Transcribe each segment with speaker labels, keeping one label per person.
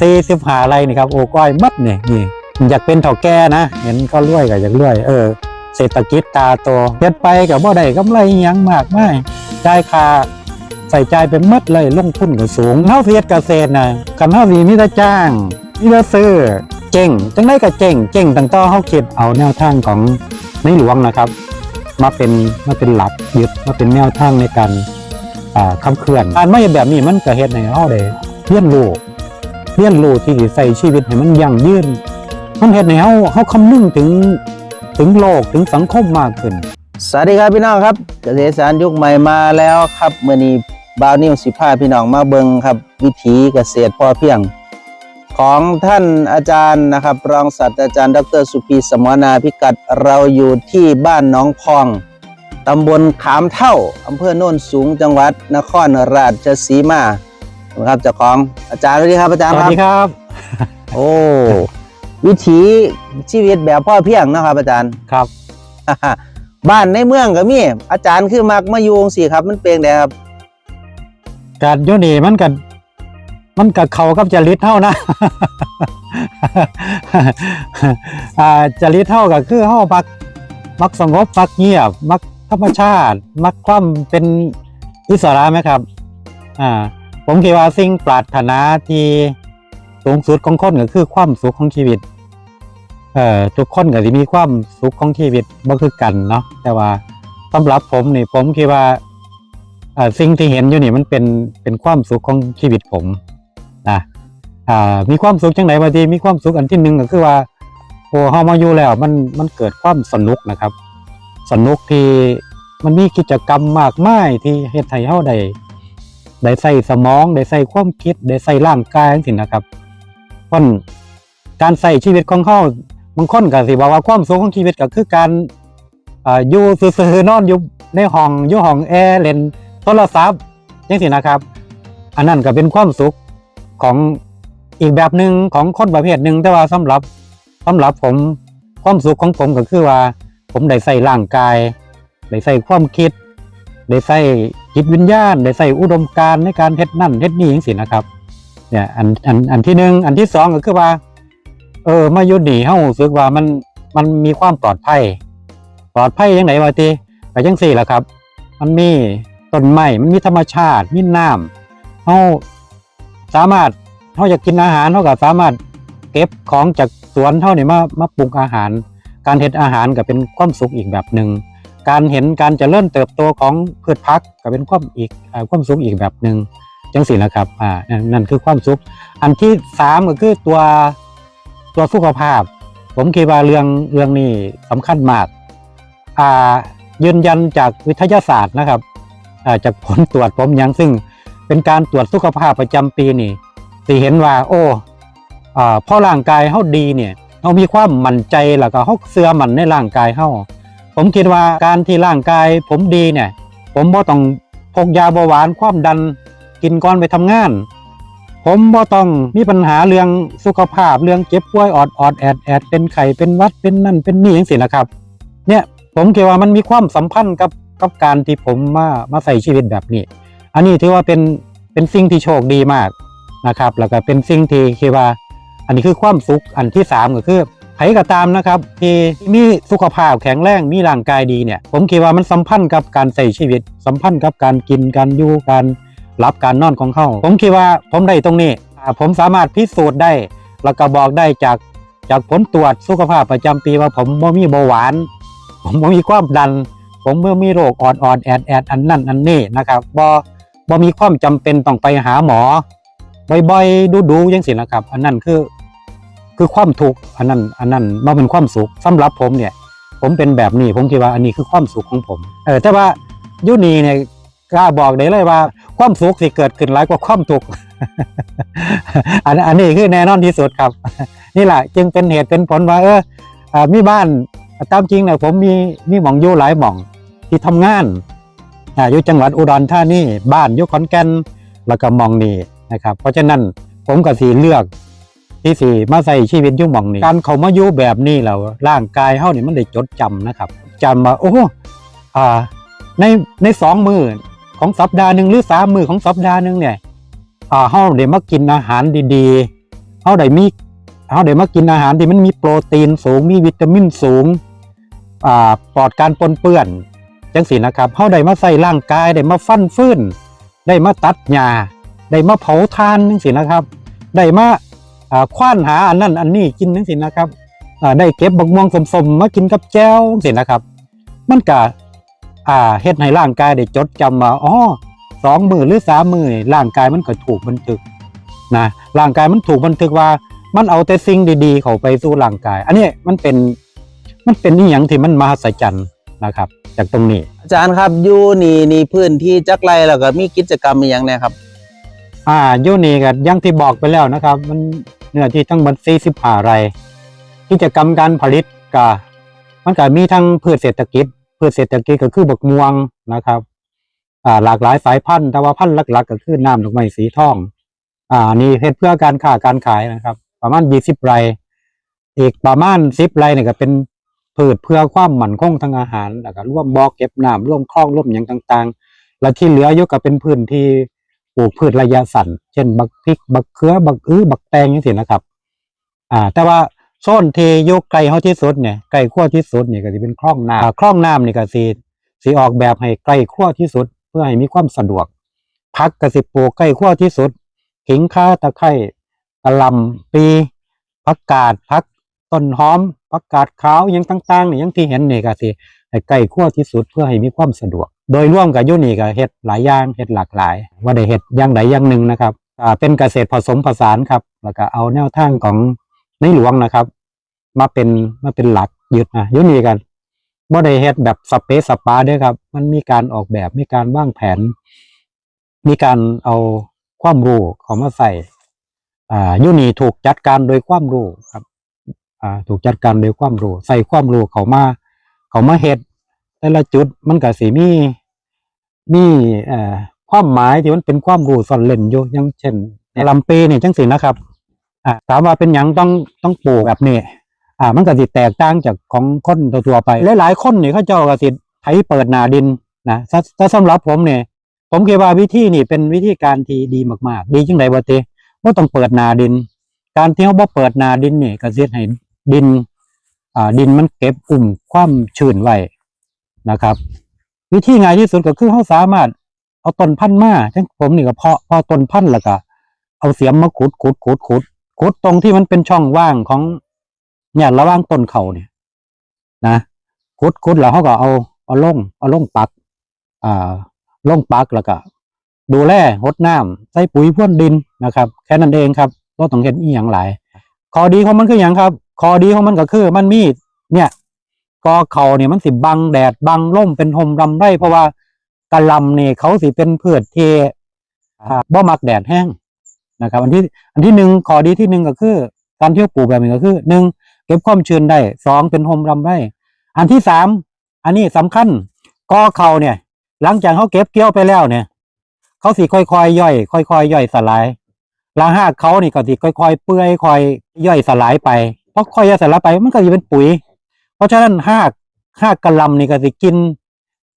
Speaker 1: สี่สิบหาไรนี่ครับโอ้ก้อยมัดเนี่ยนี่อยากเป็นเถ่าแก่นะ เห็นเขารวยก็อยากรวยเออเศรษฐกิจตาโตเฮ็ดไปกับบ่ได้กำไรยังมากไมายจ่ายค่าใส่ใจเป็นมัดเลยลงทุนก็สูงเฮาเฮ็ดเกษตรนะกันเฮาสิมีแต่จ้างมีแต่ซื้อเจ๊งจังได้ก็เจ๊งเจ๊งตั้งต่อเฮาคิดเอาแนวทางของในหลวงนะครับ มาเป็นมาเป็นหลักยึดมาเป็นแนวทางในการอ่าขับเคลื่อนการไม่แบบนี้มันก็เฮ็ดให้เฮาได้เรียนรู้ เรียนรู้ที่ใส่ชีวิตให้มันยั่งยืน มันเฮ็ดให้เฮาเฮาคำนึงถึงถึงโลกถึงสังคมมากขึ้น
Speaker 2: สวัสดีครับพี่น้องครับ เกษตรสารยุคใหม่มาแล้วครับเมื่อนี้บาวนิวสิพาพี่น้องมาเบิงครับ วิถีเกษตรพอเพียง ของท่านอาจารย์นะครับ รองศาสตราจารย์ ดรสุพีสมนาพิกัดเราอยู่ที่บ้านหน้องพองตำบลขามเท่าอำเภอโน่นสูงจังหวัดนครราชสีมา นะครับเจ้าของอาจารย์สวัสดีครับอาจาร
Speaker 1: ส
Speaker 2: ย์
Speaker 1: วั
Speaker 2: ค
Speaker 1: ส
Speaker 2: รับ
Speaker 1: ดีครับ
Speaker 2: โอ้วิถีชีวิตแบบพ่อเพียงนะครับ อาจารย์
Speaker 1: ครับ
Speaker 2: บ้านในเมืองก็มีอาจารย์คือมักมาอยู่จังซี่ครับ มันเป็นไงครับ
Speaker 1: การอยู่นี่มันก็มันก็เข้ากับจริตเฮานะ อ่าจริตเฮาก็คือเฮามัก มักสงบมักเงียบ มักธรรมชาติ มักความเป็นอิสระไหมครับ อ่า ผมคิดว่าสิ่งปรารถนาที่สูงสุดของคนก็คือความสุขของชีวิต เอ่อทุกคนก็สิมีความสุขของชีวิตบ่คือกันเนาะแต่ว่าสำหรับผมนี่ผมคิดว่าเอ่อสิ่งที่เห็นอยู่นี่มันเป็นเป็นความสุขของชีวิตผมนะอ่ามีความสุขจังไหนบางทีมีความสุขอันที่หนึ่งก็คือว่าโอ้เฮามาอยู่แล้ว มันมันเกิดความสนุกนะครับ สนุกที่มันมีกิจกรรมมากมายที่เฮ็ดให้เฮาได้ ได้ใส่สมองได้ใส่ความคิดได้ใส่ร่างกายจังซี่นนะครับเพราะการใส่ชีวิตของเฮาบางคนก็สิบอกว่าความสุขของชีวิตก็คือการอยู่ซื่อๆนอนอยู่ในห้องอยู่ห้องแอร์เล่นโทรศัพท์จังซี่นะครับ อันนั้นก็เป็นความสุขของอีกแบบหนึ่งของคนประเภทหนึ่งแต่ว่าสำหรับสำหรับผมความสุขของผมก็คือว่า ผมได้ใส่ร่างกายได้ใส่ความคิด ได้ใส่จิตวิญญาณได้ใส่อุดมการณ์ในการเฮ็ดนั่นเฮ็ดนี่จังซี่นะครับเนี่ยอันอันอันที่หนึ่งอันที่สองก็คือว่า เออมาอยู่นี่เฮารู้สึกว่ามันมันมีความปลอดภัย ปลอดภัยยังไงวะติก็จังซี่แหละครับ มันมีต้นไม้มันมีธรรมชาติมีน้ำเฮาสามารถเฮาอยากกินอาหารเฮาก็สามารถเก็บของจากสวนเฮานี่มามาปรุงอาหาร การเฮ็ดอาหารก็เป็นความสุขอีกแบบหนึ่ง การเห็นการเจริญเติบโตของพืชพักก็เป็นความอีกความสุขอีกแบบหนึ่งจังซี่นะครับอ่านั่นคือความสุข อันที่สามก็คือตัวตัวสุขภาพ ผมคิดว่าเรื่องเรื่องนี้สำคัญมากอ่ายืนยันจากวิทยาศาสตร์นะครับอ่าจากผลตรวจผมยังซึ่งเป็นการตรวจสุขภาพประจำปีนี่สิเห็นว่า โอ้อ่าพอร่างกายเฮาดีเนี่ยเฮามีความมั่นใจแล้วก็เฮาเชื่อมันในร่างกายเฮา ผมคิดว่าการที่ร่างกายผมดีเนี่ย ผมบ่ต้องพกยาเบาหวานความดันกินก่อนไปทำงาน ผมบ่ต้องมีปัญหาเรื่องสุขภาพเรื่องเจ็บป่วยออดออดแอดแอดเป็นไข้เป็นวัดเป็นนั่นเป็นนี่อย่างสินะครับ เนี่ยผมคิดว่ามันมีความสัมพันธ์กับกับการที่ผมมามาใส่ชีวิตแบบนี้ อันนี้ถือว่าเป็นเป็นสิ่งที่โชคดีมากนะครับ แล้วก็เป็นสิ่งที่คิดว่า อันนี้คือความสุขอันที่สามก็คือ ใครก็ตามนะครับที่มีสุขภาพแข็งแรงมีร่างกายดีเนี่ย ผมคิดว่ามันสัมพันธ์กับการใส่ชีวิต สัมพันธ์กับการกินการอยู่การรับการนอนของเขาผมคิดว่าผมได้ตรงนี้ ผมสามารถพิสูจน์ได้ แล้วก็บอกได้จากจากผลตรวจสุขภาพประจำปีว่าผมบ่มีเบาหวาน ผมบ่มีความดัน ผมบ่มีโรคอ่อนอ่อนๆแอดแอดอันนั่นอันนี้นะครับบ่บ่มีความจำเป็นต้องไปหาหมอบ่อยๆดูๆจังสินะครับ อันนั้นคือ คือความทุกข์อันนั้นอันนั้นมาเป็นความสุขสำหรับผมเนี่ย ผมเป็นแบบนี้ผมคิดว่าอันนี้คือความสุขของผมเออแต่ว่ายุนีเนี่ยกล้าบอกได้เลยว่า ความสุขสิเกิดขึ้นหลายกว่าความทุกข์อันอันนี้คือแน่นอนที่สุดครับ นี่แหละจึงเป็นเหตุเป็นผลว่า เออมีบ้านตามจริงเนี่ยผมมีมีหม่องอยู่หลายหม่องที่ทำงานอยู่จังหวัดอุดรธานีบ้านอยู่ขอนแก่นแล้วก็หมองนี่นะครับ เพราะฉะนั้นผมก็สีเลือก ที่สี่มาใส่ชีวิตยุ่หมองนี้การเขามาอยู่แบบนี้แล้วร่างกายเฮานี่มันได้จดจำนะครับจำว่าโอ้อ่าในในสองมือของสัปดาห์หนึ่งหรือสามมือของสัปดาห์หนึ่งเนี่ยอ่าเฮาได้มากินอาหารดีๆเฮาได้มีเฮาได้มากินอาหารที่มันมีโปรตีนสูงมีวิตามินสูงอ่าปลอดการปนเปื้อนจังซี่นะครับเฮาได้มาใส่ร่างกายได้มาฟันฟื้น ได้มาตัดหญ้าได้มาเผาทานจังซี่นะครับ ได้มา คว้านหาอันนั้นอันนี้กินจังซี่นะครับอ่าได้เก็บบักม่วงสมๆมากินกับแจ่วจังซี่นะครับ มันก็อ่าเฮ็ดให้ร่างกายได้จดจำว่าอ๋อสองมือหรือสามมือนี่ร่างกายมันก็ถูกบันทึกนะร่างกายมันถูกบันทึกว่ามันเอาแต่สิ่งดีๆ เข้าไปสู่ร่างกาย อันนี้มันเป็นมันเป็นอีหยังที่มันมหัศจรรย์นะครับ จากตรงนี้
Speaker 2: อาจารย์ครับอยู่นี่นี่พื้นที่จักไรแล้วก็มีกิจกรรมอหย่างเนยครับ
Speaker 1: อ่าอยูนี่ก็อยังที่บอกไปแล้วนะครับ มัน เนื้อที่ทั้งหมด45ไร่กิจกรรมการผลิตก็มันก็มีทั้งพืชเศรษฐกิจพืชเศรษฐกิจก็คือบักม่วงนะครับ อ่าหลากหลายสายพันธุ์แต่ว่าพันธุ์หลัก ๆ ก็คือน้ำดอกไม้สีทอง อ่านี่เฮ็ดเพื่อการค้าการขายนะครับ ประมาณ20ไร่อีกประมาณ10ไร่เนี่ยก็เป็นพืชเพื่อความหมั่นคงทางอาหารแล้วก็ร่วมบ่อเก็บน้ำร่วมคลองร่วมหยังต่าง ๆ และที่เหลืออยู่ก็เป็นพื้นที่ ปลูกพืชระยะสั้นเช่น บักพริก บักเขือ บักอื้อบักแตงอย่างนี้นะครับ อ่า แต่ว่าโซนเทยกไกลเฮาที่สุดเนี่ยใกล้ขั้วที่สุดเนี่ยก็จะเป็นคลองน้ำคลองน้ำนี่ก็สิสิออกแบบให้ใกล้ขั้วที่สุด เพื่อให้มีความสะดวกพักก็สิปลูกใกล้ขั้วที่สุดขิงข่าตะไคร้กะลำปีผักกาดผักต้นหอมผักกาดขาวอหยังต่างๆนี่อยังที่เห็นเนี่ก็สิให้ใกล้ขั้วที่สุดเพื่อให้มีความสะดวก โดยร่วมกับยุนี่ก็เฮ็ดหลายอย่างเฮ็ดหลากหลาย ว่าได้เฮ็ดอย่างใดอย่างหนึ่งนะครับเป็นเกษตรผสมผสานครับ แล้วก็เอาแนวทางของในหลวงนะครับ มาเป็นมาเป็นหลักยึดนะยุนี่กันบ่ได้เฮ็ดแบบสเปซสปาด้อครับ มันมีการออกแบบมีการวางแผน มีการเอาความรู้ข้ามาใส่อ่ายุนี่ถูกจัดการโดยความรู้ครับอ่าถูกจัดการโดยความรู้ใส่ความรู้เข้ามาเข้ามาเฮ็ด แต่ละจุดมันก็สิมีมีเอ่อความหมายที่มันเป็นความรู้ซ่อนเล่นอยู่อย่างเช่นลำปีนี่จังสินะครับ อ่าถามว่าเป็นหยังต้องต้องปลูกแบบนี้อ่า มันก็สิแตกต่างจากของคนทั่วๆไปหลายๆคนนี่เขาเจ้าก็สิไถเปิดนาดินนะถ้าถ้าสำหรับผมเนี่ยผมคิดว่าวิธีนี่เป็นวิธีการที่ดีมากๆ ดีจังไดบ่ติบ่ต้องเปิดนาดิน การที่เฮาบ่เปิดนาดินนี่ก็สิเฮ็ดให้ดิน อ่าดินมันเก็บอุ่มความชื้นไว้ นะครับ วิธีง่ายที่สุดก็คือเขาสามารถเอาต้นพันธุ์มาทั้งผมนี่ก็เพาะเพาะต้นพันธุ์แล้วก็ เอาเสียมมาขุดขุดขุดขุดขุดตรงที่มันเป็นช่องว่างของเนี่ยระหว่างต้นเขาเนี่ย นะขุดขุดแล้วเขาก็เอาเอาลงเอาลงปัก อ่าลงปักแล้วก็ดูแลหดน้ำใส่ปุ๋ยพ่นดินนะครับ แค่นั้นเองครับก็ต้องเห็นอีหยังหลาย ข้อดีของมันคืออย่างครับ ข้อดีของมันก็คือมันมี เนี่ย กอเขาเนี่ยมันสิบังแดดบังล่มเป็นหมรำไรเพราะว่ากะลำเนี่ยเขาสิเป็นพืชที่อ่าบ่มักแดดแห้งนะครับ อันที่อันที่หนึ่งข้อดีที่หนึ่งก็คือ การเที่ยวปลูกแบบนี้ก็คือหนึ่งเก็บความชื้นได้สองเป็นหมรำไรอันที่สามอันนี้สำคัญกอเขาเนี่ย หลังจากเขาเก็บเกี่ยวไปแล้วเนี่ยเขาสิค่อยๆย่อย ค่อยๆย่อยสลายลาหากเขานี่ก็สิค่อยๆเปื่อยค่อยย่อยสลายไปเพราะค่อยย่อยสลายไปมันก็จะเป็นปุ๋ย เพราะฉะนั้นหากหากกะลำนี่ก็สิกิน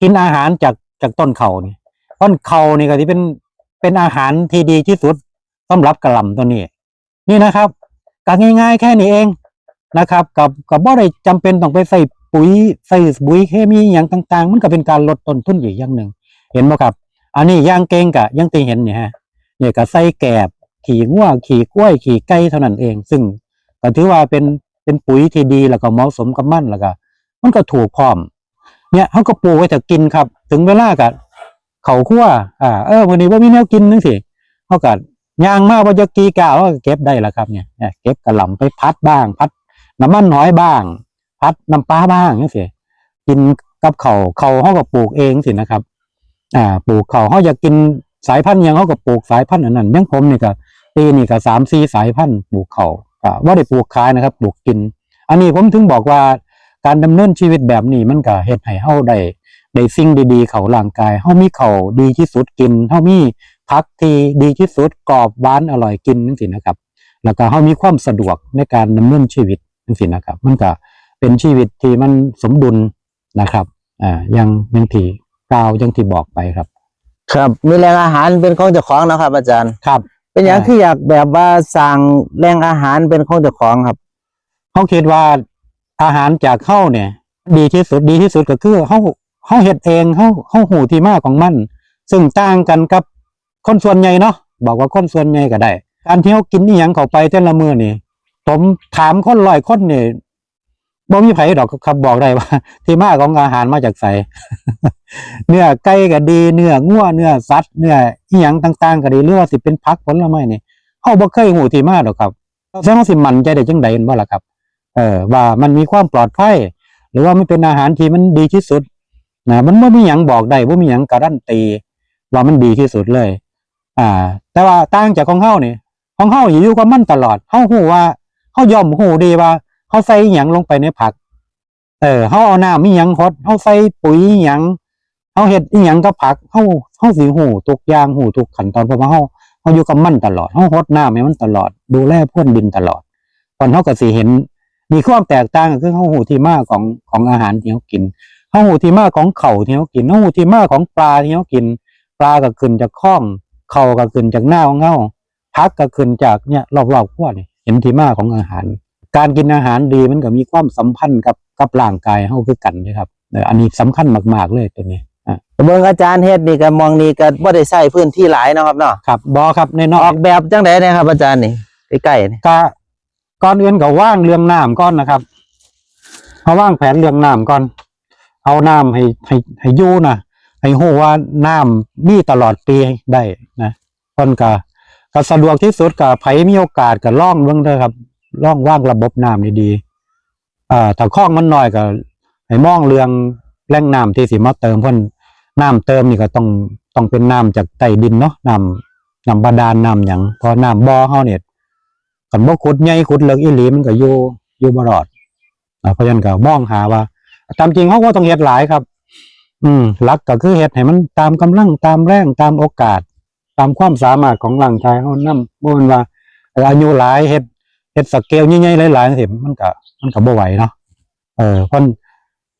Speaker 1: กินอาหารจากจากต้นเขานี่ต้นเขานี่ก็สิเป็นเป็นอาหารที่ดีที่สุดสำหรับกะลำตัวนี้ นี่นะครับก็ง่าย ๆ แค่นี้เองนะครับ กับกับบ่ได้จำเป็นต้องไปใส่ปุ๋ยใส่ปุ๋ยเคมีอย่างต่าง ๆ มันก็เป็นการลดต้นทุนอีกอย่างหนึ่งเห็นไหมครับ อันนี้ย่างเก่งกะยังตีเห็นเนี่ยฮะเนี่ยก็ใส่แกบขี่งัวขี่กล้วยขี่ไก่เท่านั้นเอง ซึ่งก็ถือว่าเป็น เป็นปุ๋ยที่ดีแล้วก็เหมาะสมกับมันแล้วก็มันก็ถูกพร้อม เนี่ยเขาก็ปลูกไว้แต่กินครับ ถึงเวลาก็เขาคั่วอ่าเออวันนี้ว่ามีแนวกินนึงสิเขาก็ยางมากว่าจะกีกาวก็เก็บได้แล้วครับเนี่ยเก็บกระหล่ำไปพัดบ้าง พัดน้ำมันหอยบ้าง พัดน้ำปลาบ้างนี่สิกินกับเขาเขาเขาก็ปลูกเองสินะครับ อ่า ปลูกเขาเขาอยากกินสายพันธุ์ยังเขาก็ปลูกสายพันธุ์อันนั้นยังผมนี่ก็ปีนี่ก็สามสี่สายพันธุ์ปลูกเขา ว่าได้ปลูกขายนะครับปลูกกิน อันนี้ผมถึงบอกว่าการดำเนินชีวิตแบบนี้มันก็เฮ็ดให้เฮาได้ได้สิ่งดีๆ เข้าร่างกายเฮามีเขาวดีที่สุดกินเฮามีผักที่ดีที่สุดกรอบหวานอร่อยกินจังซี่นะครับ แล้วก็เฮามีความสะดวกในการดำเนินชีวิตจังซี่นะครับ มันก็เป็นชีวิตที่มันสมดุลนะครับอ่าอยังอยังที่กล่าวอยังที่บอกไปครับ
Speaker 2: ครับ มีแหล่งอาหารเป็นของเจ้าของเนาะครับอาจารย์
Speaker 1: ครับ
Speaker 2: เป็นอย่าง
Speaker 1: อ่า
Speaker 2: คืออยากแบบว่าสั่งแหล่งอาหารเป็นของเจ้าของครับ
Speaker 1: เขาคิดว่าอาหารจากเข้าเนี่ย ดีที่สุดดีที่สุดก็คือเขาเขาเฮ็ดเองเขาเขาหูที่มาของมัน ซึ่งต่างกันกับคนส่วนใหญ่เนาะบอกว่าคนส่วนใหญ่ก็ได้ การที่เขากินนี่ยังเข้าไปแต่ละมื้อนี่ผมถามคนร้อยคนนี่ บ่มีไผดอกครับบอกได้ว่า ที่มาของอาหารมาจากไสเนื้อไก่ก็ดี เนื้องัวเนื้อสัตว์เนื้ออีหยังต่าง ๆ ก็ดีหรือว่าสิเป็นผักผลไม้นี่เฮาบ่เคยหูที่มาดอกครับแล้วเฮาสิมั่นใจได้จังได๋บ่ล่ะครับ เออ ว่ามันมีความปลอดภัยหรือว่ามันเป็นอาหารที่มันดีที่สุดนะมันบ่มีหยังบอกได้บ่มีหยังการันตีว่ามันดีที่สุดเลย อ่า แต่ว่าต่างจากของเฮานี่ของเฮานี่อยู่กับมันตลอดเฮาฮู้ว่าเฮาย่อมฮู้ดีว่า เฮาใส่หยังลงไปในผัก เออเฮาเอาน้ำมีหยังฮดเฮาใส่ปุ๋ยหยังเฮาเฮ็ดอีหยังกับผักเฮาเฮาสิฮู้ทุกอย่างฮู้ทุกขั้นตอนเพราะว่าเฮาเฮาอยู่กับมันตลอดเฮาฮดน้ำให้มันตลอด ดูแลพ่นดินตลอดตอนเฮาก็สิเห็นมีความแตกต่างก็คือเฮาหูที่มาของของอาหารที่เฮากินเฮาหูที่มาของเข่าที่เฮากินเฮาหูที่มาของปลาที่เฮากิน ปลาก็ขึ้นจากข้อง เข่าก็ขึ้นจากหน้าของเฮาพักก็ขึ้นจากเนี่ยรอบๆขั้วนี่เห็นที่มาของอาหาร การกินอาหารดีมันก็มีความสัมพันธ์กับกับร่างกายเฮาคือกันนะครับเอออันนี้สำคัญมาก ๆ เลยตัวนี้อะ
Speaker 2: เบิ่งอาจารย์เฮ็ดนี่ก็มองนี่ก็บ่ได้ใช้พื้นที่หลายเนาะครับเนาะ
Speaker 1: ครับบอครับในนอ
Speaker 2: ออกกแบบจังไดเนี่ยครับ อาจารย์นี่ใกล้ๆนี่
Speaker 1: ก็ก่อนอื่นก็ว่างเรื่องน้ำก่อนนะครับเอาว่างแผนเรื่องน้ำก่อน เอาน้ำให้ให้ให้อยู่นะให้หู้ว่าน้ำมีตลอดปีได้นะคนก็ก็สะดวกที่สุดกับไผมีโอกาสก็ล่องเบิ่งเด้อครับ ล่องว่างระบบน้ำนี่ดีอ่าถ้าคลองมันน้อยก็ให้มองเรื่องแหล่งน้ำที่สิมาเติมเพิ่นน้ำเติมนี่ก็ต้องต้องเป็นน้ำจากใต้ดินเนาะน้ำน้ำบาดาลน้ำหยังพอน้ำบ่อเฮาเนี่ยกันบ่ขุดใหญ่ขุดเลิกอีหลีมันก็อยู่อยู่บ่รอดอ่าเพราะฉะนั้นก็มองหาว่าตามจริงเขาก็ต้องเฮ็ดหลายครับ อืมหลักก็คือเฮ็ดให้มันตามกำลังตามแรงตามโอกาส ตามความสามารถของร่างกายเฮานำบ่แม่นว่าอายุหลายเฮ็ด เฮ็ดสเกลใหญ่ๆหลายๆจังซี่มันก็มันก็บ่ไหวเนาะเออเพราะ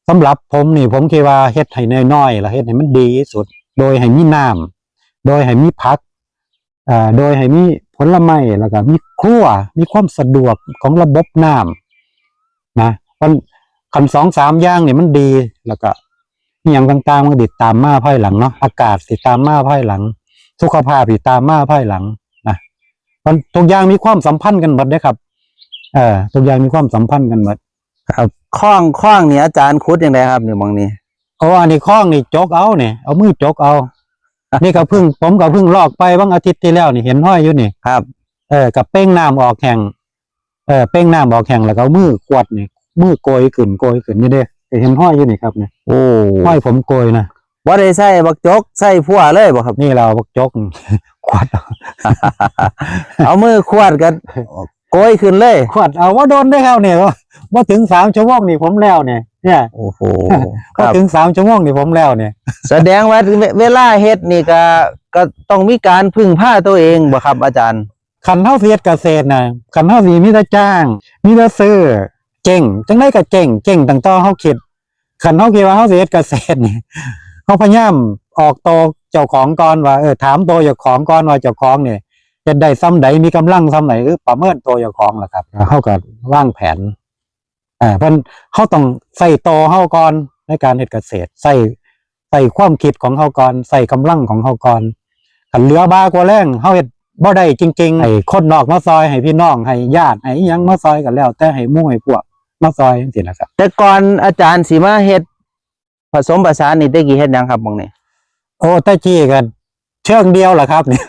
Speaker 1: สำหรับผมนี่ผมคิดว่าเฮ็ดให้น้อยๆแล้วเฮ็ดให้มันดีที่สุด โดยให้มีน้ำโดยให้มีผักอ่าโดยให้มีผลไม้แล้วก็มีครัวมีความสะดวกของระบบน้ำนะมันคันสองสามอย่างเนี่ยมันดีแล้วก็อย่างต่างๆมันติดตามมาภายหลังเนาะอากาศติดตามมาภายหลัง สุขภาพติดตามมาภายหลัง มันทุกอย่างมีความสัมพันธ์กันหมดเด้อครับเออทุกอย่างมีความสัมพันธ์กันหมด
Speaker 2: ครับคล้องคล้องนี่อาจารย์ขุดจังไดครับนี่มองนี่
Speaker 1: โอ้อันนี้คล้องนี่จกเอาเนี่ยเอามือจกเอา นี่ก็เพิ่งผมก็เพิ่งลอกไปบางอาทิตย์ที่แล้วนี่เห็นห้อยอยู่นี่
Speaker 2: ครับ
Speaker 1: เออกับเป้งน้ำออกแข่งเออเป้งน้ำออกแข่งแล้วก็เอามือขวดนี่มือโกยขึ้นโกยขึ้นนี่เด้เห็นห้อยอยู่นี่ครับเนี่ย
Speaker 2: โอ้
Speaker 1: ห้อยผมโกยนะ
Speaker 2: บ่ได้ใช้บักจกใช้พัวเลยบ่ครับ
Speaker 1: นี่เราบักจก ขวดเอา
Speaker 2: เอามือขวดกันโกยขึ้นเลย
Speaker 1: ขวดเอาว่าโดนได้ครับเนี่ยว่าว่าถึงสามชั่วโมงนี่ผมแล้วเนี่ยเนี่ย
Speaker 2: โอ้โหค
Speaker 1: ว่า
Speaker 2: รับ
Speaker 1: ถึงสามชั่วโมงนี่ผมแล้วเนี่ย
Speaker 2: แสดงว่าเวเวลาเฮ็ดนี่ก็ก็ต้องมีการพึ่งพาตัวเองบ่ครับ อาจารย์
Speaker 1: ขันเท่าเสียดเกษตรนะขันเท่าสีมิตรจ้างมิตรซื้อเจ๋งจังได้ก็เจ๋งเจ๋งตั้งต่อเขาคิดขันเท่าคิดว่าเขาเสียดเกษตรนี่ เขาพยายามออกโตวเจ้าของก่อนว่าเออถามโตวเจ้าของก่อนว่าเจ้าของเนี่ยจะได้ซ้ำใดมีกำลังซ้ำไหนหรือประเมินโตวเจ้าของล่ะครับเขาก็วางแผนอ่าเพราะเขาต้องใส่โตวเขาก่อนในการเฮ็ดเกษตรใส่ใส่ความคิดของเขาก่อนใส่กำลังของเขาก่อนขันเหลือบากว่าแรงเขาเฮ็ดบ่ได้จริงๆให้คนนอกมาซอยให้พี่น้องให้ญาติให้อิหยังมาซอยกันแล้ว แต่ให้หมู่ให้พวกมาซอยจังซี่นะครับ
Speaker 2: แต่ก่อนอาจารย์สิมาเฮ็ด ผสมผสานนี่ได้กี่เฮ็ดหยังครับมองนี่
Speaker 1: โอ้แต่จี้กันเชิงเดียวล่ะครับเนี่ย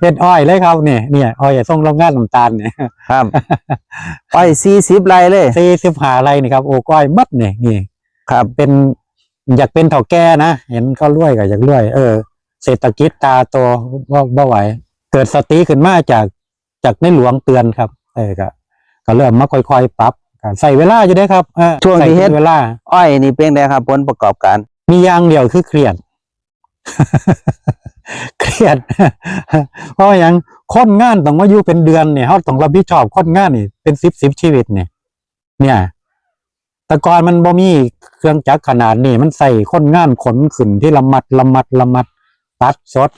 Speaker 1: เฮ็ดอ้อยเลยครับเนี่ยเนี่ยอ้อยส่งโรงงานน้ำตาลเนี่ย
Speaker 2: ครับอ้อย40ไร่เลย
Speaker 1: 45ไร่นี่ครับโอ้ก้อยหมัดเนี่ยนี่
Speaker 2: ครับ
Speaker 1: เป็นอยากเป็นเฒ่าแก่นะเห็นเขารวยก็อยากรวยเออเศรษฐกิจตาโตบ่บ่ไหว เกิดสติขึ้นมาจากจากในหลวงเตือนครับ เออก็ก็เริ่มมาค่อยๆปรับก็ ใส่เวลาอยู่เด้อครับเออ
Speaker 2: ช่วงที่เฮ็ด
Speaker 1: ใส่เวลา
Speaker 2: อ้อยนี่เป็นไงครับผลประกอบการ
Speaker 1: มีอย่างเดียวคือเครียด เครียด เพราะอย่างคนงานต้องมาอยู่เป็นเดือนเนี่ยเขาต้องรับผิดชอบคนงานนี่เป็นสิบสิบชีวิตเนี่ย เนี่ยแต่ก่อนมันบ่มีเครื่องจักรขนาดนี้มันใส่คนงานขนขึ้นที่ละมัดละมัดละมัดตัดสด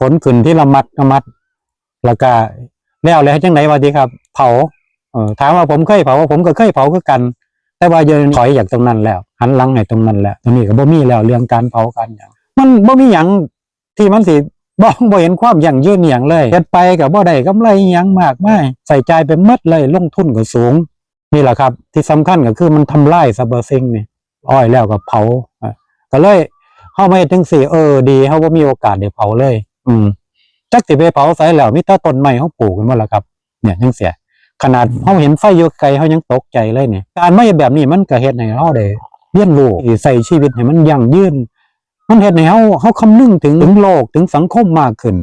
Speaker 1: ขนขึ้นที่ละมัดละมัด แล้วก็แล้วแล้วจังไหนวะดีครับ เผา เออถามว่าผมเคยเผาผมก็เคยเผาคือกัน แต่ว่าเยังถอยจากตรงนั้นแล้ว หันหลังให้ตรงนั้นแล้วตรงนี้ก็บ่มีแล้วเรื่องการเผากันหยังมันบ่มีหยังที่มันสิบ่บ่เห็นความอยั่งยืนอหย่างเลยเฮ็ดไปก็บ่ได้กำไรอิหยังมากมายใส่ใจไปหมดเลยลงทุนก็สูง นี่แหละครับ ที่สำคัญก็คือมันทำลายซับเบอร์ซิงนี่อ้อยแล้วก็เผาอะก็เลยเฮาไม่ถึงสี่เออดีเฮาบ่ามีโอกาสได้เผาเลย อืมจักสิไปเผาใส่แล้วมีแต่ต้นไม้เฮาปลูกกันหมดแล้วครับ เนี่ยจังเสีย ขนาดเฮาเห็นไฟอยู่ไกลเฮายังตกใจเลยเนี่ยการไมาเฮ็ดแบบนี้มันก็เฮ็ดให้เฮาได้เรียนรู้ใส่ชีวิตให้มันยั่งยืน มันเฮ็ดให้เฮาเฮาคำนึงถึงถึงโลกถึงสังคมมากขึ้น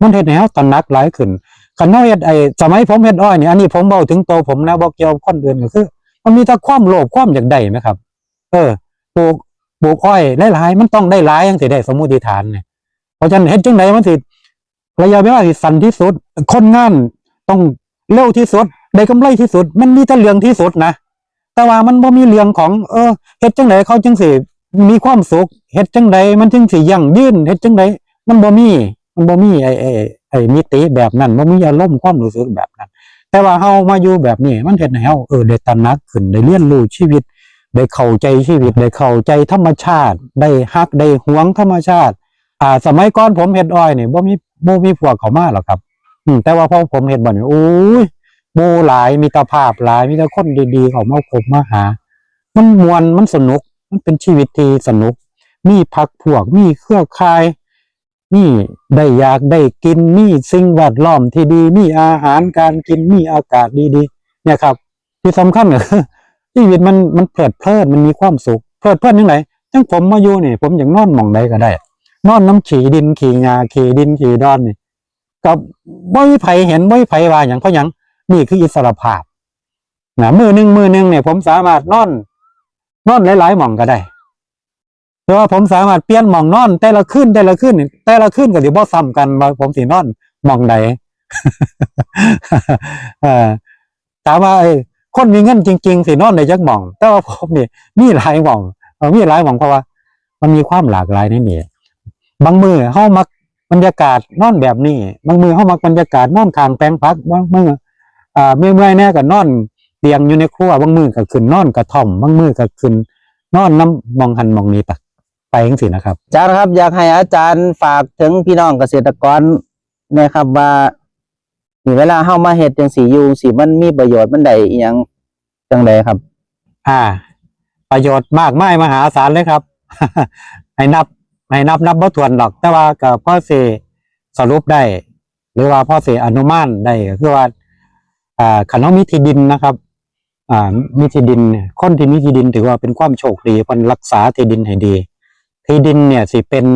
Speaker 1: มันเฮ็ดให้เฮาตระหนักหลายขึ้นคันเฮาเฮ็ดไอ้สมัยผมเฮ็ดอ้อยเนี่ยอันนี้ผมเว้าถึงโตัวผมนะบ่เกี่ยวคนอื่นก็คือ มันมีแต่ความโลภความอยากได้ไหมครับ เออปลูกปลูกอ้อยหลายๆมันต้องได้หลายจังสิได้สมมติฐานเนี่ยเพราะฉะนั้นเฮ็ดจังไดมันสิระยะเวลาที่สั้นที่สุด คนงานต้อง เร็วที่สุดได้กำไรที่สุด มันมีแต่เรื่องที่สุดนะแต่ว่ามันบ่มีเรื่องของเออเฮ็ดจังไดเขาจังสิมีความสุขเฮ็ดจังไดมันจึงสิยั่งยืนเฮ็ดจังไดมันบ่มีมันบ่มีไอ้ไอ้ไอ้มิติแบบนั้นบ่มีอารมณ์ความรู้สึกแบบนั้น แต่ว่าเฮามาอยู่แบบนี้มันเฮ็ดให้เฮาเออได้ตระหนักขึ้นได้เรียนรู้ชีวิต ได้เข้าใจชีวิตได้เข้าใจธรรมชาติ ได้ฮักได้หวงธรรมชาติ อ่า สมัยก่อนผมเฮ็ดอ้อยนี่บ่มีบ่มีพวกเขามาหรอกครับ อืมแต่ว่าพอผมเฮ็ดบ่นี่โอ้ยมูหลายมีตาภาพหลายมีแต่คนดีๆเขามาคบมาหา มันมวนมันสนุก มันเป็นชีวิตที่สนุก มีพักพวก มีเครือข่าย มีได้อยากได้กิน มีสิ่งแวดล้อมที่ดี มีอาหารการกิน มีอากาศดีๆ เนี่ยครับ ที่สำคัญก็คือชีวิตมันมันเพลิดเพลินมันมีความสุขเพลิดเพลินยังไงจังผมมาอยู่นี่ ผมอย่างนอนมองใดก็ได้ นอนน้ำขี่ดินขี่งาขี่ดินขี่ดอนนี่ กับบ่มีไผเห็นบ่มีไผว่าอย่างเพราะหยังนี่คืออิสรภาพนะมือหนึ่งมือหนึ่งเนี่ย ผมสามารถนอนนอนหลายๆหม่องก็ได้แต่ว่าผมสามารถเปลี่ยนหม่องนอน แต่ละคืนแต่ละคืนนี่แต่ละคืนก็สิบ่ซ้ำกันว่าผมสินอนหม่องใดถามว่าไอ้คนมีเงินจริง ๆสินอนในจักหม่อง แต่ว่าผมนี่มีหลายหม่องมีหลายหม่องเพราะว่า มันมีความหลากหลายในนี่บางมือเฮามัก บรรยากาศนอนแบบนี้บางมือเฮามักบรรยากาศนอนข้างแปลงพักบางมืออ่าเมื่อยเมื่อยๆแน่ก็นอนเตียงอยู่ในครัวบางมือก็ขึ้นนอนกระท่อมบางมือก็ขึ้นนอนน้ำมองหันมองนี้ปะไปจังซี่นะครับ
Speaker 2: อาจารย์ครับอยากให้อาจารย์ฝากถึงพี่น้องเกษตรกรนะครับว่านี่เวลาเฮามาเฮ็ดจังสีอยู่สิมันมีประโยชน์มันได้อีหยังจังไดครับ
Speaker 1: อ่า ประโยชน์มากมายมหาศาลเลยครับ ให้นับ ให้นับนับบ่ถวนหรอก แต่ว่าก็พ่อเสสรุปได้ หรือว่าพ่อเสอนุมานได้ก็คือว่าอ่าคันเรามีที่ดินนะครับ อ่ามีที่ดินคนที่มีที่ดินถือว่าเป็นความโชคดีเพิ่นรักษาที่ดินให้ดี ที่ดินเนี่ยสิเป็น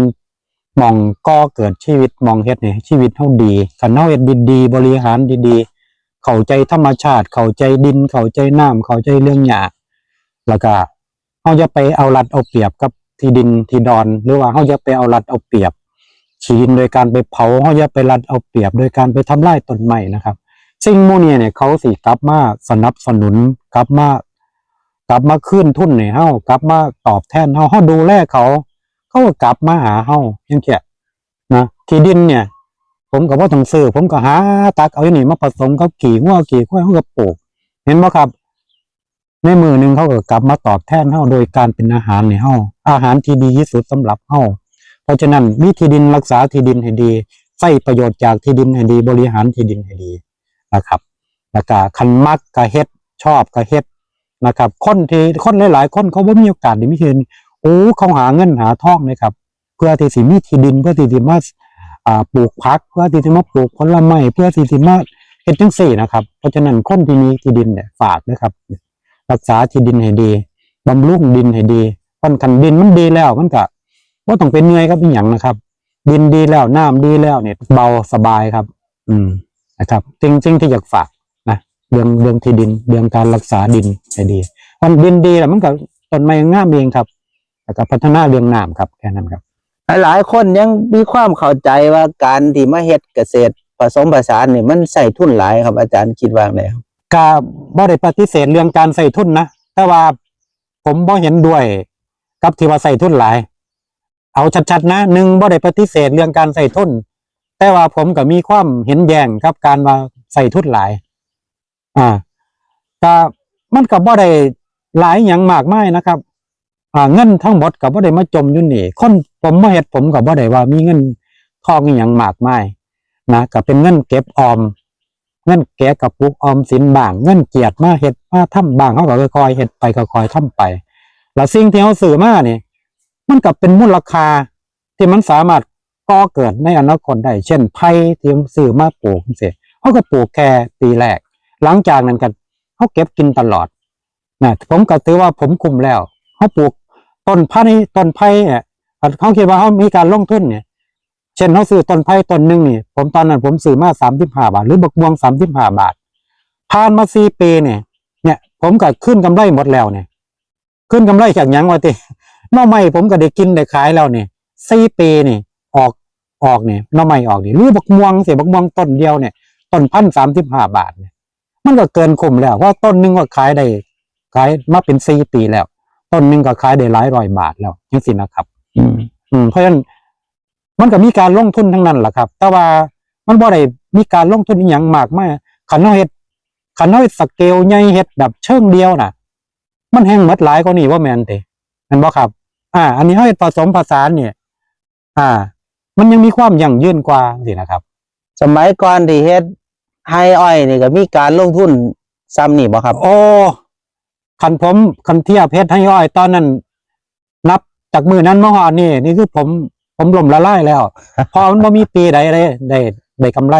Speaker 1: มองก่อเกิดชีวิตมองเฮ็ดเนี่ยชีวิตเฮาดีคันเฮาเฮ็ดดีๆบริหารดีๆ เข้าใจธรรมชาติ เข้าใจดิน เข้าใจน้ำเข้าใจเรื่องหญ้าแล้วก็เฮาจะไปเอารัดเอาเปรียบกับ ที่ดินที่ดอน หรือว่าเฮาจะไปเอารัดเอาเปรียบที่ดินโดยการไปเผาเฮาจะไปรัดเอาเปรียบ โดยการไปทำลายต้นไม้นะครับสิ่งโมเนียเนี่ยเขาสิกลับมาสนับสนุนกลับมากลับมาขึ้นทุนให้เฮากลับมาตอบแทนเฮาเฮาดูแลเขา เขาก็กลับมาหาเฮาจังเงี้ยนะที่ดินเนี่ย ผมก็บ่ต้องซื้อผมก็หาตักเอาอย่างนี้มาผสมกับกี่งัวกี่ควยเฮาก็ปลูก เห็นบ่ครับ ในมือหนึ่งเขาก็กลับมาตอบแทนเฮาโดยการเป็นอาหารในเฮาอาหารที่ดีที่สุดสำหรับเฮาเพราะฉะนั้นมีที่ดินรักษาที่ดินให้ดีใช้ประโยชน์จากที่ดินให้ดี บริหารที่ดินให้ดีนะครับแล้วก็คันมักก็เฮ็ดชอบก็เฮ็ดนะครับ คนที่คนหลายๆ คนเขาบ่มีโอกาสได้มีที่ดินโอ้เขาหาเงินหาทองเลยครับ เพื่อที่สิมีที่ดินเพื่อที่สิมาปลูกผักเพื่อที่สิมาปลูกผลไม้เพื่อที่สิมาเฮ็ดจังซี่นะครับ เพราะฉะนั้นคนที่มีที่ดินเนี่ยฝากนะครับ รักษาที่ดินให้ดีบำรุงดินให้ดีคันคันดินมันดีแล้ว มันก็บ่าต้องเป็นเหนื่อยครับอีหยังนะครับ ดินดีแล้วน้ำดีแล้วเนี่ยเบาสบายครับ อืมนะครับสิ่งสิ่งที่อยากฝากนะเรื่องเรื่องที่ดินเรื่องการรักษาดินให้ดีมันดินดีแล้วมันก็ต้นไม้งามเองครับแล้วก็พัฒนาเรื่องน้ำครับแค่นั้นครับ
Speaker 2: หลายคนยังมีความเข้าใจว่าการที่มาเฮ็ดเกษตรผสมผสานเนี่ยมันใส่ทุนหลายครับอาจารย์คิดว่าไงครับ
Speaker 1: กาบ่ได้ปฏิเสธเรื่องการใส่ทุนนะแต่ว่าผมบ่เห็นด้วย กับที่ว่าใส่ทุนหลาย เอาชัดๆนะหนึ่งบ่ได้ปฏิเสธเรื่องการใส่ทุนแต่ว่าผมก็มีความเห็นแย้งกับการว่าใส่ทุนหลาย อ่าก็มันก็บ่ได้หลายอย่างมากมายนะครับ อ่า เงินทั้งหมดก็บ่ได้มาจมอยู่นี่คนผมมาเฮ็ดผมก็บ่ได้ว่ามีเงินทองอย่างมากมายนะก็เป็นเงินเก็บออม เงินแกะกับปุกออมสินบาง เงินเกียรติมาเฮ็ดมาทำบางเขาก็คอยเฮ็ดไปก็คอยๆทำไป แล้วสิ่งที่เขาซื้อมาเนี่ยมันก็เป็นมูลค่าที่มันสามารถก่อเกิดในอนาคตได้ เช่นไผ่ที่ซื้อมาปลูกเสียเขาก็ปลูกแค่ปีแรก หลังจากนั้นก็เขาเก็บกินตลอดนะผมก็ถือว่าผมคุมแล้วเขาปลูกต้นไผ่ต้นไผ่เนี่ยเขาคิดว่าเขามีการลงทุนเนี่ย ช่นเขาซื้อต้นไผ่ต้นหนึ่งนี่ ผมตอนนั้นผมซื้อมาสามสิบห้าบาท หรือบักม่วงสามสิบห้าบาทผ่านมาสี่ปีเนี่ยเนี่ย ผมก็ขึ้นกำไรหมดแล้วเนี่ย ขึ้นกำไรจากหยังวะติหน่อไม้ผมก็ได้กินได้ขายแล้วเนี่ยสี่ปีนี่ออกออกเนี่ยหน่อไม้ออกนี่หรือบักม่วงเสียบักม่วงต้นเดียวเนี่ยต้นพันสามสิบห้าบาทเนี่ยมันก็เกินคุ้มแล้วเพราะต้นหนึงก็ขายได้ขายมาเป็นสี่ปีแล้ว ต้นหนึงก็ขายได้หลายร้อยบาทแล้วยังสินะครับ
Speaker 2: อืม
Speaker 1: อืมเพราะฉะนั้น มันก็มีการลงทุนทั้งนั้นแหละครับ แต่ว่ามันบ่ได้มีการลงทุนอหย่างมากมายขันเฮาเฮ็ดขันเฮาเฮ็ดสเกลใหญ่เฮ็ดแบบเชิงเดียวน่ะ มันแห้งหมดหลายกว่านี้ว่าแม่นเตแม่นบ่ครับ อ่า อันนี้เฮาเฮ็ดผสมผสานเนี่ย อ่า มันยังมีความยั่งยืนกว่าสินะครับ
Speaker 2: สมัยก่อนที่เฮ็ดไฮอ้อยนี่ก็มีการลงทุนซ้ำนี่บ่ครับ
Speaker 1: โอ้คันผมคันเทียบเพชรให้อ้อย ตอนนั้น นับจากมือนั้นมาฮอดนี่นี่คือผม ผมล่มละลายแล้วเพอมันบ่มีปีใดได้ได้ได้กำไร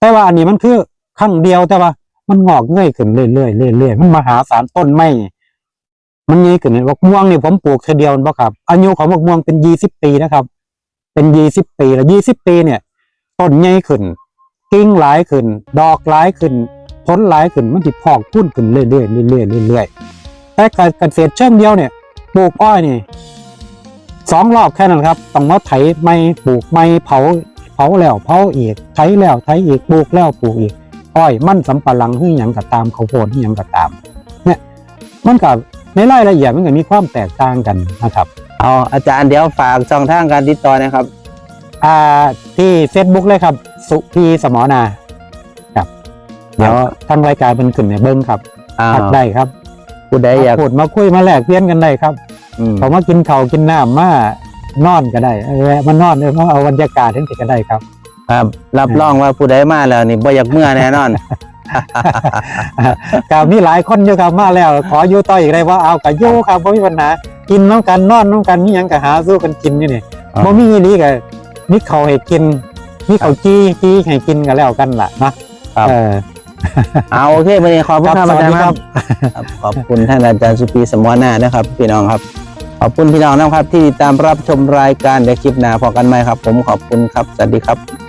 Speaker 1: แต่ว่าอันนี้มันคือครั้งเดียวแต่ว่า มันงอกเงยขึ้นเรื่อยๆเรื่อยๆมันมหาศาลต้นไม้มันยี่ขึ้นเลยบักม่วงนี่ผมปลูกเทอเดียวบ่ครับอายุของบักม่วงเป็นยี่สิบปีนะครับ เป็นยี่สิบปีแล้วยี่สิบปีเนี่ยต้นใหญ่ขึ้นกิ่งหลายขึ้น ดอกหลายขึ้นผลหลายขึ้นมันติพอกพุ่นขึ้นเรื่อยๆเรื่อยๆเรื่อยๆแต่การเกษตรเชิงเดียวเนี่ยปลูกอ้อยนี่ สองรอบแค่นั้นครับต้องมาไถไม่ปลูกไม่เผาเผาแล้วเผาอีกไถแล้วไถอีกปลูกแล้วปลูกอีกอ้อยมันสำปะหลังที่ยังก็ตามข้าวโพดที่ยังก็ตาม เนี่ยมันกับในรายละเอียดมันก็มีความแตกต่างกันนะครับ
Speaker 2: เอาอาจารย์เดี๋ยวฝากช่องทางการติดต่อนะครับ
Speaker 1: อ่าที่ Facebook เลยครับ สุพีสมอนาครับเดี๋ยวทางรายการเป็นขึ้นในเบิ้งครับ
Speaker 2: อ้า
Speaker 1: ทั
Speaker 2: ว
Speaker 1: กได้ครับ
Speaker 2: ผู้ใดอยาก
Speaker 1: พูดมาคุยมาแลกเปลี่ยนกันได้ครับ
Speaker 2: อืม
Speaker 1: เขามากินข้าวกินน้ำมานอนก็ได้เออแวะมานอนเออมาเอาบรรยากาศทั้งสิก็ได้ครับ
Speaker 2: ครับ รับรองว่าผู้ใดมาแล้วนี่บ่อยากเมื่อแน่นอน
Speaker 1: กับมีหลายคนอยู่ครับมาแล้ว ขออยู่ต่ออีกได้ว่าเอากับอยู่ครับบ่มีปัญหากินน้องกันนอนน้องกันนี่ยังก็หาสู้กันกินอยู่นี่
Speaker 2: อ่า
Speaker 1: บ่มีอีหลีก็มีข้าวให้กินมีข้าวจี้จี้ให้กินกันแล้วกันล่ะนะเออ
Speaker 2: เอาโอเควันนี้ขอบคุณ
Speaker 1: ค
Speaker 2: ค
Speaker 1: รั
Speaker 2: รั
Speaker 1: บบ
Speaker 2: อาจารย์
Speaker 1: สวัสดี
Speaker 2: ค
Speaker 1: ครั
Speaker 2: รับบครับ ขอบคุณท่านอาจารย์สุปีสมวนานะครับ พี่น้องครับข อบคุณพี่น้องนะครับที่ติดตามรับชมรายการเดี๋ยวคลิปหน้าพอกันไหมครับ ผมขอบคุณครับ สวัสดีครับ